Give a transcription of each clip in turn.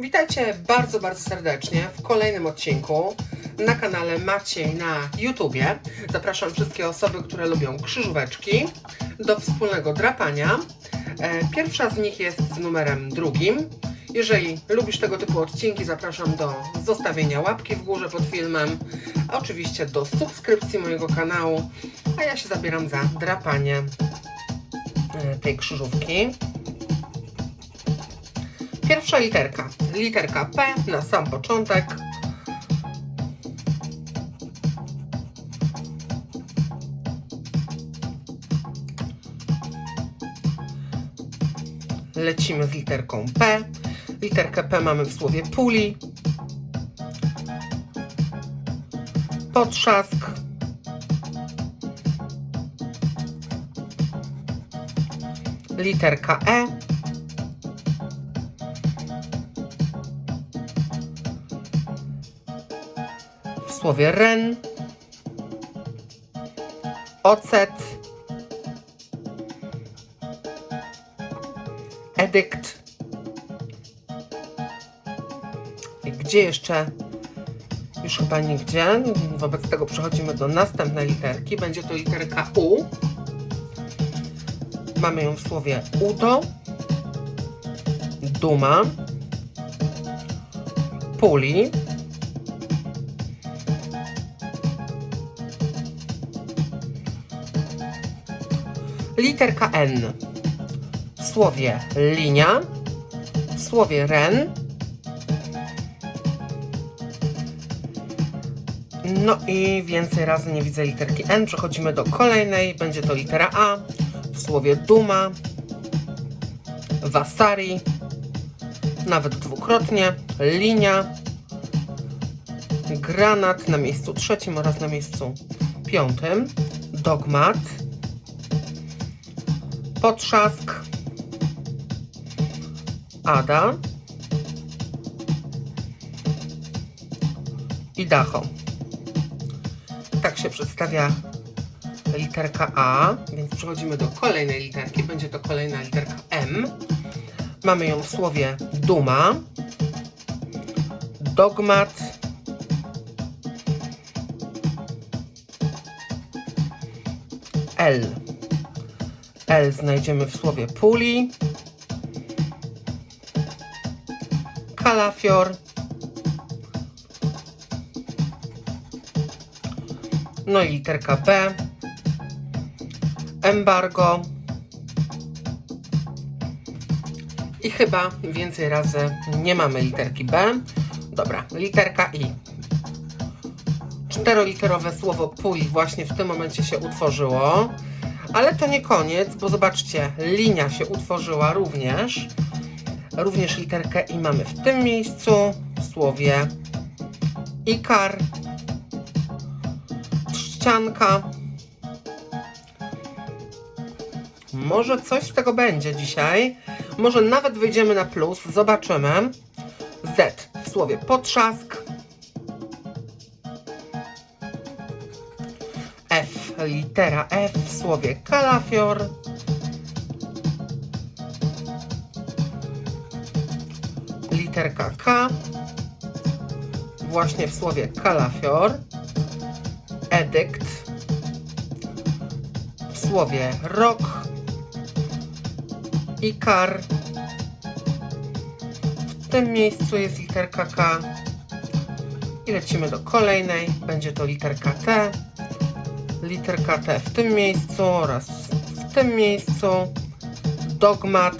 Witajcie bardzo, bardzo serdecznie w kolejnym odcinku na kanale Maciej na YouTubie. Zapraszam wszystkie osoby, które lubią krzyżóweczki do wspólnego drapania. E, Pierwsza z nich jest z numerem drugim. Jeżeli lubisz tego typu odcinki, zapraszam do zostawienia łapki w górze pod filmem, a oczywiście do subskrypcji mojego kanału, a ja się zabieram za drapanie e, tej krzyżówki. Pierwsza literka. Literka P na sam początek. Lecimy z literką P. Literkę P mamy w słowie puli. Potrzask. Literka E. słowie ren, ocet, edykt. I gdzie jeszcze? Już chyba nigdzie. Wobec tego przechodzimy do następnej literki. Będzie to literka U. Mamy ją w słowie udo, duma, puli, Literka N w słowie linia, w słowie ren. No i więcej razy nie widzę literki N. Przechodzimy do kolejnej. Będzie to litera A w słowie duma, wasari, nawet dwukrotnie, linia, granat na miejscu trzecim oraz na miejscu piątym, dogmat, Potrzask. Ada. I Dacho. Tak się przedstawia literka A, więc przechodzimy do kolejnej literki. Będzie to kolejna literka M. Mamy ją w słowie duma, dogmat, L. L znajdziemy w słowie puli, kalafior, no i literka B, embargo i chyba więcej razy nie mamy literki B. Dobra, literka I. Czteroliterowe słowo puli właśnie w tym momencie się utworzyło. Ale to nie koniec, bo zobaczcie, linia się utworzyła również. Również literkę i mamy w tym miejscu w słowie ikar, trzcianka. Może coś z tego będzie dzisiaj. Może nawet wyjdziemy na plus, zobaczymy. Z w słowie potrzask. Litera F w słowie kalafior. Literka K właśnie w słowie kalafior. Edykt w słowie rok. Ikar. W tym miejscu jest literka K. I lecimy do kolejnej. Będzie to literka T literka T w tym miejscu oraz w tym miejscu, dogmat,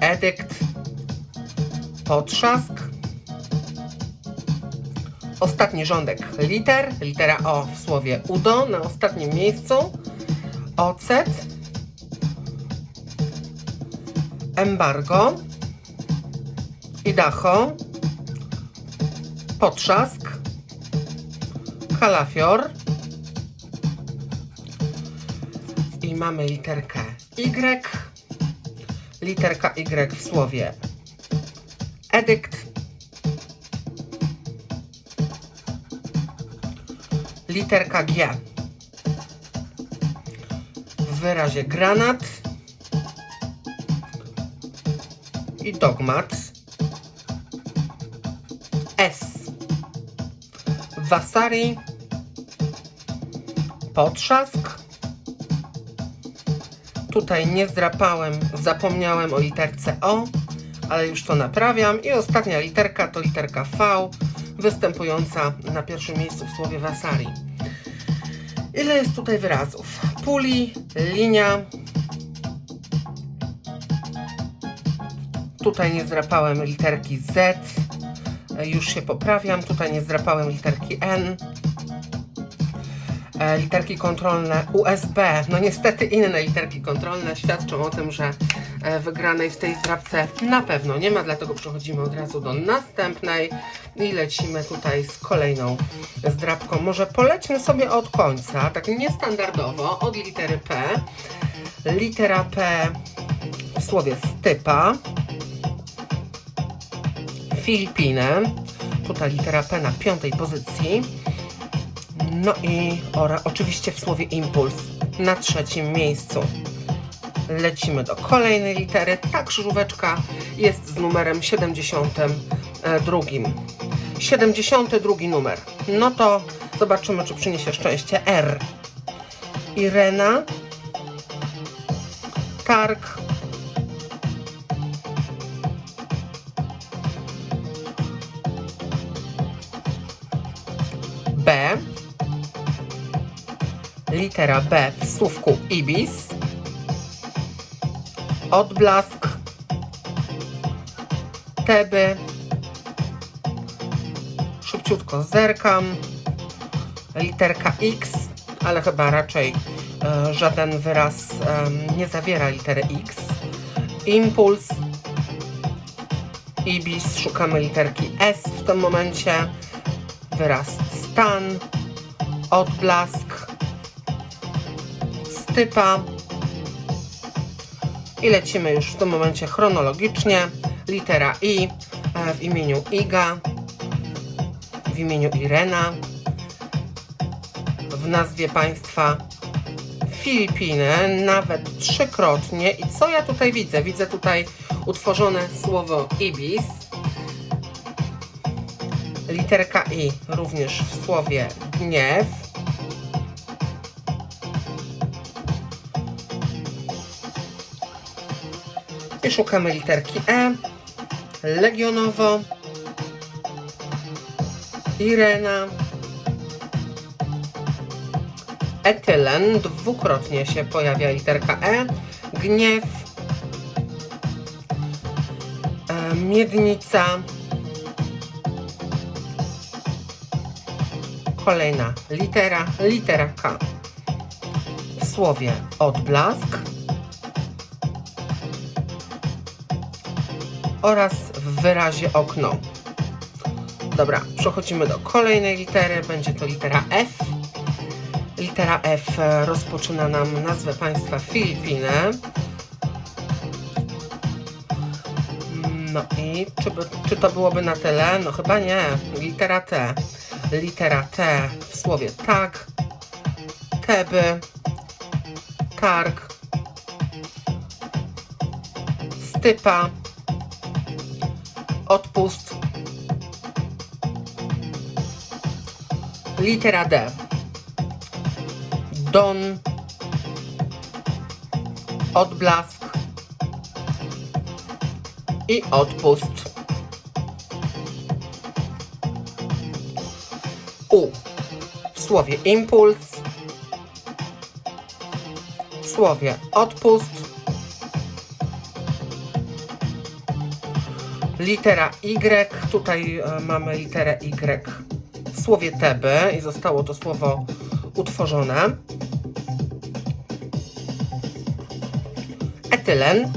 edykt, potrzask, ostatni rządek liter, litera O w słowie udo na ostatnim miejscu, ocet, embargo, idaho, potrzask, kalafior, i mamy literkę Y, literka Y w słowie edykt, literka G w wyrazie granat i dogmat, S. Wasari. Potrzask. Tutaj nie zdrapałem, zapomniałem o literce O, ale już to naprawiam. I ostatnia literka to literka V, występująca na pierwszym miejscu w słowie Wasari. Ile jest tutaj wyrazów? Puli, linia. Tutaj nie zdrapałem literki Z. Już się poprawiam. Tutaj nie zdrapałem literki N. E, Literki kontrolne USB. No niestety inne literki kontrolne świadczą o tym, że e, wygranej w tej zdrapce na pewno nie ma, dlatego przechodzimy od razu do następnej i lecimy tutaj z kolejną zdrapką. Może polećmy sobie od końca, tak niestandardowo, od litery P. Litera P w słowie stypa. Filipiny. Tutaj litera P na piątej pozycji. No i ora, oczywiście w słowie impuls na trzecim miejscu. Lecimy do kolejnej litery. Ta krzyżóweczka jest z numerem 72. 72 numer. No to zobaczymy, czy przyniesie szczęście. R. Irena. Targ. B. Litera B w słówku ibis. Odblask. Teby. Szybciutko zerkam. Literka X, ale chyba raczej e, żaden wyraz em, nie zawiera litery X. Impuls. Ibis. Szukamy literki S w tym momencie. Wyraz stan. Odblask. Stypa. I lecimy już w tym momencie chronologicznie. Litera I e, w imieniu Iga, w imieniu Irena, w nazwie państwa Filipiny, nawet trzykrotnie. I co ja tutaj widzę? Widzę tutaj utworzone słowo ibis. Literka I również w słowie gniew. I szukamy literki E. Legionowo. Irena. Etylen. Dwukrotnie się pojawia literka E. Gniew. E, miednica. Kolejna litera. Litera K. W słowie odblask. Oraz w wyrazie okno. Dobra, przechodzimy do kolejnej litery. Będzie to litera F. Litera F e, rozpoczyna nam nazwę państwa Filipiny. No i czy, czy to byłoby na tyle? No chyba nie. Litera T. Litera T w słowie tak. Teby. Targ. Stypa odpust. Litera D. Don. Odblask. I odpust. U. W słowie impuls. W słowie odpust. Litera Y, tutaj e, mamy literę Y w słowie teby i zostało to słowo utworzone. Etylen.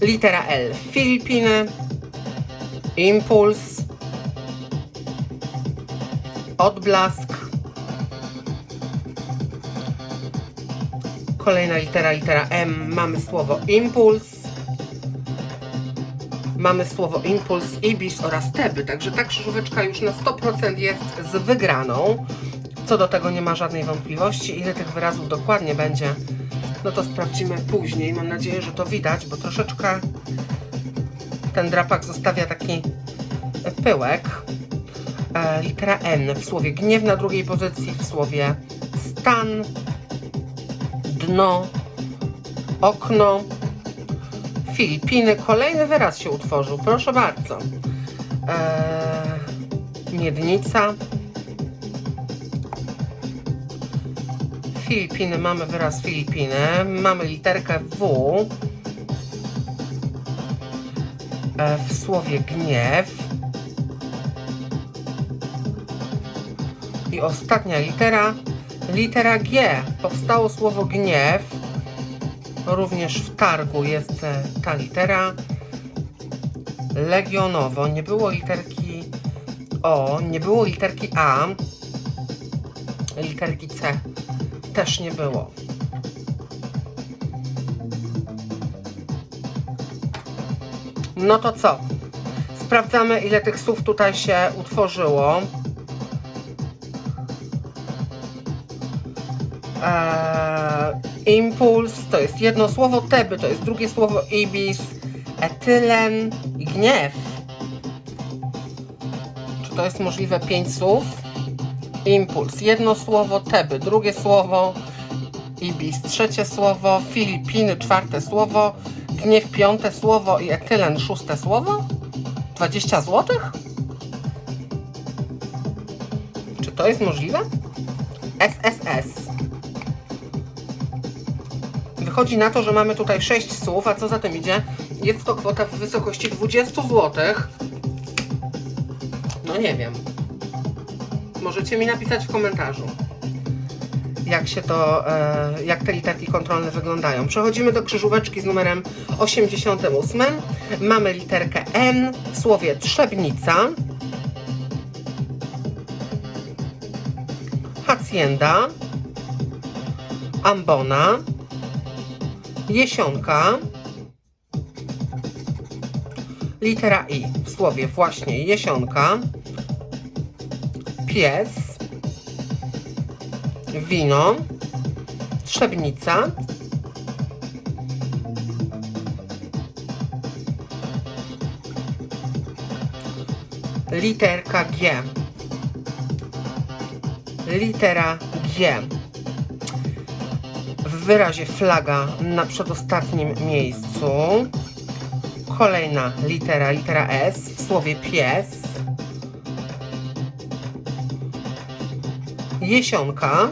Litera L Filipiny. Impuls. Odblask. Kolejna litera, litera M. Mamy słowo impuls. Mamy słowo impuls, ibis oraz teby. Także ta krzyżóweczka już na 100% jest z wygraną. Co do tego nie ma żadnej wątpliwości. Ile tych wyrazów dokładnie będzie, no to sprawdzimy później. Mam nadzieję, że to widać, bo troszeczkę ten drapak zostawia taki pyłek. E, litera N w słowie gniew na drugiej pozycji, w słowie stan, dno, okno, Filipiny. Kolejny wyraz się utworzył, proszę bardzo. E, miednica. Filipiny, mamy wyraz Filipiny, mamy literkę W e, w słowie gniew i ostatnia litera, litera G. Powstało słowo gniew, również w targu jest e, ta litera, legionowo, nie było literki O, nie było literki A, literki C też nie było. No to co? Sprawdzamy, ile tych słów tutaj się utworzyło. Eee, impuls to jest jedno słowo, teby to jest drugie słowo, ibis, etylen i gniew. Czy to jest możliwe pięć słów? Impuls, jedno słowo, teby, drugie słowo, ibis, trzecie słowo, Filipiny, czwarte słowo, gniew, piąte słowo i etylen, szóste słowo? 20 zł? Czy to jest możliwe? SSS. Wychodzi na to, że mamy tutaj 6 słów, a co za tym idzie? Jest to kwota w wysokości 20 zł. No nie wiem. Możecie mi napisać w komentarzu, jak się to, e, jak te literki kontrolne wyglądają. Przechodzimy do krzyżóweczki z numerem 88. Mamy literkę N w słowie trzebnica. Hacienda. Ambona. Jesionka. Litera I w słowie właśnie jesionka. Pies. Wino. Trzebnica. Literka G. Litera G. W wyrazie flaga na przedostatnim miejscu. Kolejna litera, litera S w słowie pies. Jesionka.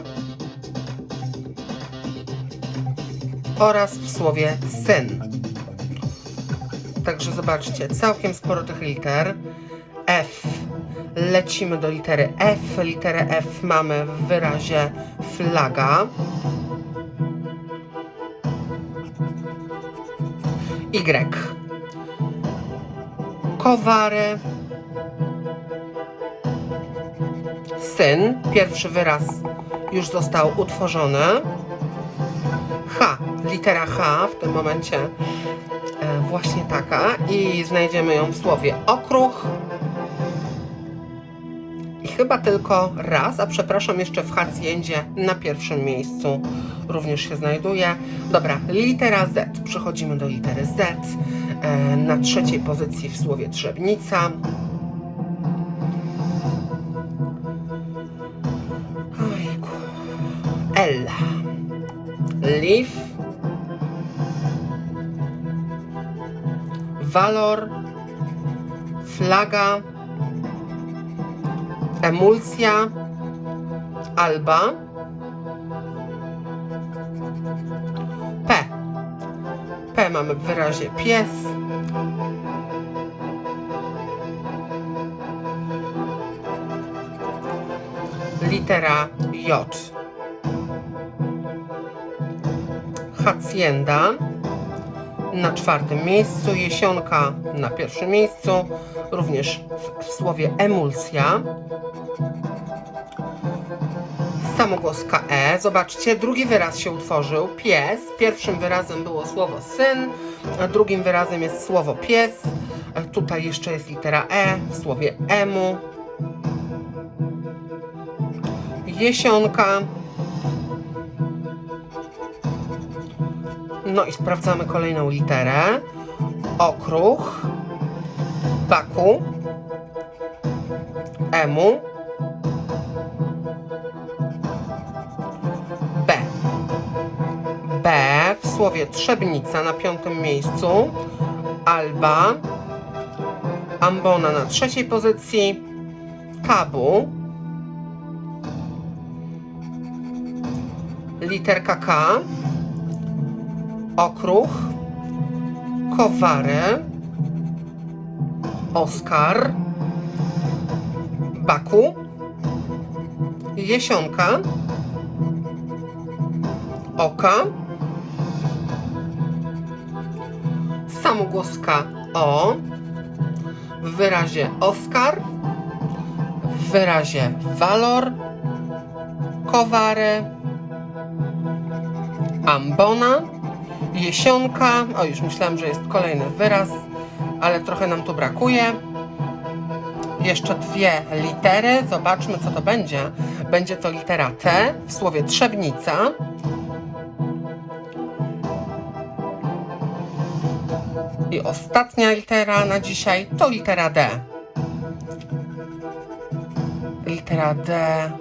Oraz w słowie syn. Także zobaczcie, całkiem sporo tych liter. F. Lecimy do litery F. Literę F mamy w wyrazie flaga. Y. Kowary. Syn. Pierwszy wyraz już został utworzony. H. Litera H w tym momencie e, właśnie taka i znajdziemy ją w słowie okruch. Chyba tylko raz, a przepraszam, jeszcze w hacjendzie na pierwszym miejscu również się znajduje. Dobra, litera Z. Przechodzimy do litery Z. E, na trzeciej pozycji w słowie trzebnica. Ojku. L. Leaf. Walor. Flaga. Emulsja. Alba. P. P mamy w wyrazie pies. Litera J. Hacienda na czwartym miejscu, jesionka na pierwszym miejscu, również w, słowie emulsja. Samogłoska E. Zobaczcie, drugi wyraz się utworzył, pies. Pierwszym wyrazem było słowo syn, drugim wyrazem jest słowo pies. Tutaj jeszcze jest litera E w słowie emu. Jesionka. No i sprawdzamy kolejną literę. Okruch. Baku. Emu. B. B w słowie Trzebnica na piątym miejscu. Alba. Ambona na trzeciej pozycji. Kabu. Literka K. Okruch. Kowary. Oskar. Baku. Jesionka. Oka. Samogłoska O. W wyrazie Oskar. W wyrazie Walor. Kowary. Ambona. Jesionka. O, już myślałam, że jest kolejny wyraz, ale trochę nam tu brakuje. Jeszcze dwie litery. Zobaczmy, co to będzie. Będzie to litera T w słowie trzebnica. I ostatnia litera na dzisiaj to litera D. Litera D.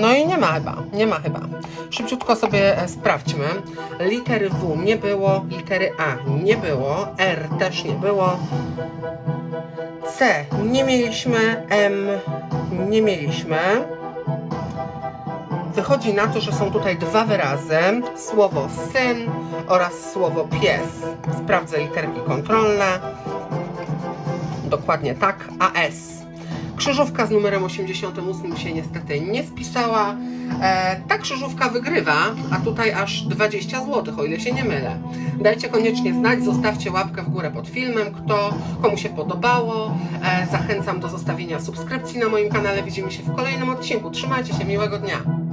No i nie ma chyba, nie ma chyba. Szybciutko sobie e, sprawdźmy. Litery W nie było, litery A nie było, R też nie było. C nie mieliśmy, M nie mieliśmy. Wychodzi na to, że są tutaj dwa wyrazy: słowo syn oraz słowo pies. Sprawdzę literki kontrolne. Dokładnie tak, AS. Krzyżówka z numerem 88 się niestety nie spisała. E, ta krzyżówka wygrywa, a tutaj aż 20 zł, o ile się nie mylę. Dajcie koniecznie znać, zostawcie łapkę w górę pod filmem, kto, komu się podobało. E, zachęcam do zostawienia subskrypcji na moim kanale. Widzimy się w kolejnym odcinku. Trzymajcie się, miłego dnia.